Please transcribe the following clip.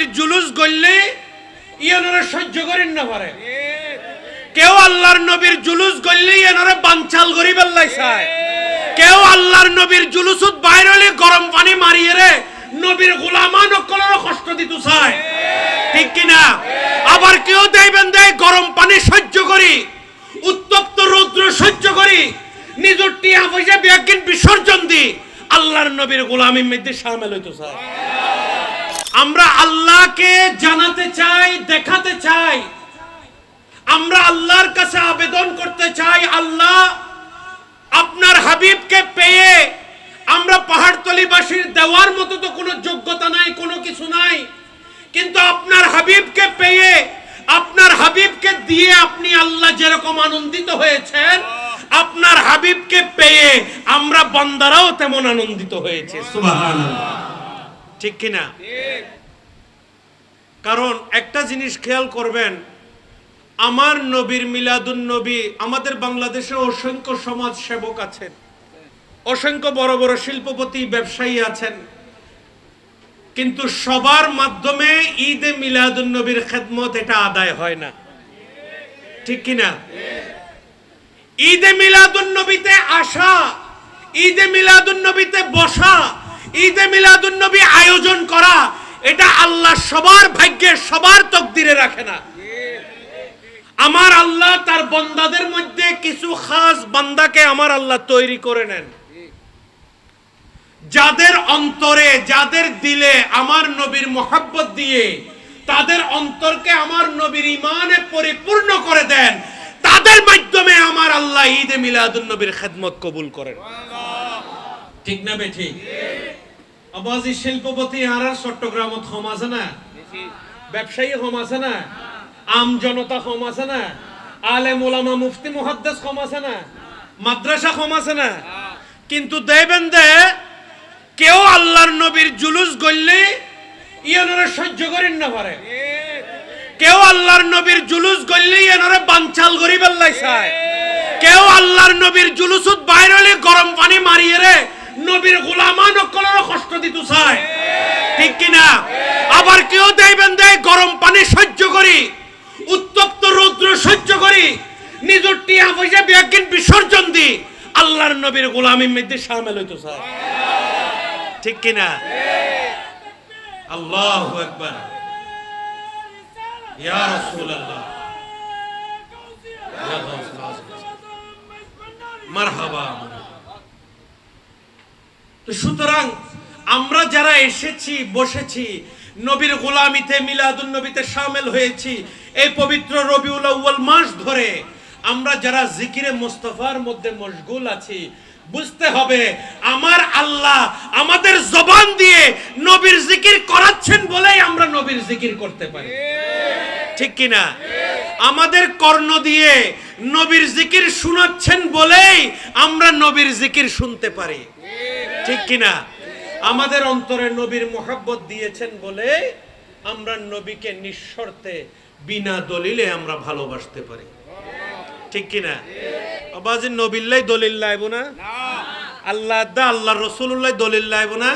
নবীর জুলুস গললে ইয়ানোরে সহ্য করেন না পারে। কেউ আল্লাহর নবীর জুলুস গললে ইয়ানোরে বানচাল করি বেল্লাই কেউ আল্লাহর নবীর জুলুসুত বাইর হলে গরম পানি মারিয়ে রে নবীর গোলামান অকলের কষ্ট দিতে চায়। ঠিক কিনা? আবার কেউ দেবেন দেয় গরম পানি সহ্য করি, উত্তপ্ত রৌদ্র সহ্য করি, নিজের টিয়া পয়সা বিসর্জন দি আল্লাহর নবীর গোলামির মধ্যে সামিল হইতে চায়। আমরা আল্লাহকে জানাতে চাই দেখাতে চাই। আমরা আল্লাহর কাছে আবেদন করতে চাই আল্লাহ আপনার হাবিবকে পেয়ে আমরা পাহাড়তলিবাসীর দেওয়ার মতো তো কোনো যোগ্যতা নাই কোনো কিছু নাই। কিন্তু আপনার হাবিবকে পেয়ে আপনার হাবিবকে দিয়ে আপনি আল্লাহ যেরকম আনন্দিত হয়েছেন আপনার হাবিবকে পেয়ে আমরা বন্দারাও তেমন আনন্দিত হয়েছে। সুবহানাল্লাহ। ঠিক কিনা? কারণ একটা জিনিস খেয়াল করবেন, আমার নবীর মিলাদুন নবী, আমাদের বাংলাদেশে অসংখ্য সমাজ সেবক আছেন, অসংখ্য বড় বড় শিল্পপতি, ব্যবসায়ী আছেন, কিন্তু সবার মাধ্যমে ঈদে মিলাদুন নবীর খেদমত এটা আদায় হয় না। ঠিক কিনা ঈদে মিলাদুন নবীতে আসা, ঈদে মিলাদুন নবীতে বসা, ঈদে মিলাদুন নবী আয়োজন করা এটা আল্লাহ সবার ভাগ্যে, সবার তকদিরে রাখে না। আমার আল্লাহ তার বন্দাদের মধ্যে কিছু খাস বান্দাকে আমার আল্লাহ তৈরি করে নেন। যাদের অন্তরে, যাদের দিলে আমার নবীর মোহাব্বত দিয়ে তাদের অন্তরকে আমার নবীর ইমানে পরিপূর্ণ করে দেন, তাদের মাধ্যমে আমার আল্লাহ ঈদে মিলাদুন নবীর খেদমত কবুল করেন। ঠিক না বে ঠিক? আবাজি শিল্পপতি আর চট্টগ্রামত হম আছে না? ব্যবসায়ী হম আছে না? আম জনতা কম আছে না? আলে মোলামা মুফতি মুহাদ্দেস কম আছে না? মাদ্রাসা কম আছে না? কিন্তু দেবেন দে, কেউ আল্লাহর নবীর জুলুস গললে ইয়ানোরে সহ্য করেন না পারে। কেউ আল্লাহর নবীর জুলুস গললে ইয়ানোরে বানচাল করি বেল্লাই চায়। কেউ আল্লাহর নবীর জুলুসুত বাইর গরম পানি মারিয়ে রে, নবীর অকলের দিতে চায়, ঠিক কিনা? আবার কেউ দেবেন দেয় গরম পানি সহ্য করি, উত্তপ্ত রৌদ্র সহ্য করি, নিজের টিয়া পয়সা ব্যাগিন বিসর্জন দি, আল্লাহর নবীর গোলামির মধ্যে সামিল হইতে চায় ঠিক কিনা? আল্লাহু আকবার। ইয়া রাসূলুল্লাহ। মারহাবা। সুতরাং আমরা যারা এসেছি, বসেছি, নবীর গোলামিতে, মিলাদুন নবীতে সামিল হয়েছি, এই পবিত্র রবিউল আউয়াল মাস ধরে আমরা যারা জিকিরে মোস্তফার মধ্যে মশগুল আছি, বুঝতে হবে আমার আল্লাহ আমাদের জবান দিয়ে নবীর জিকির করাচ্ছেন বলেই আমরা নবীর জিকির করতে পারি। ঠিক কিনা আমাদের কর্ণ দিয়ে নবীর জিকির শোনাচ্ছেন বলেই আমরা নবীর জিকির শুনতে পারি। ঠিক কিনা আমাদের অন্তরে নবীর মোহাব্বত দিয়েছেন বলে আমরা নবীকে নিঃশর্তে বিনা দলিলে আমরা ভালোবাসতে পারি। ঠিক কিনা? আবাজ নবীল্লাই দলিল লাইব না? আল্লাহ আল্লাহ রসুল্লাহ দলিল লাইব না?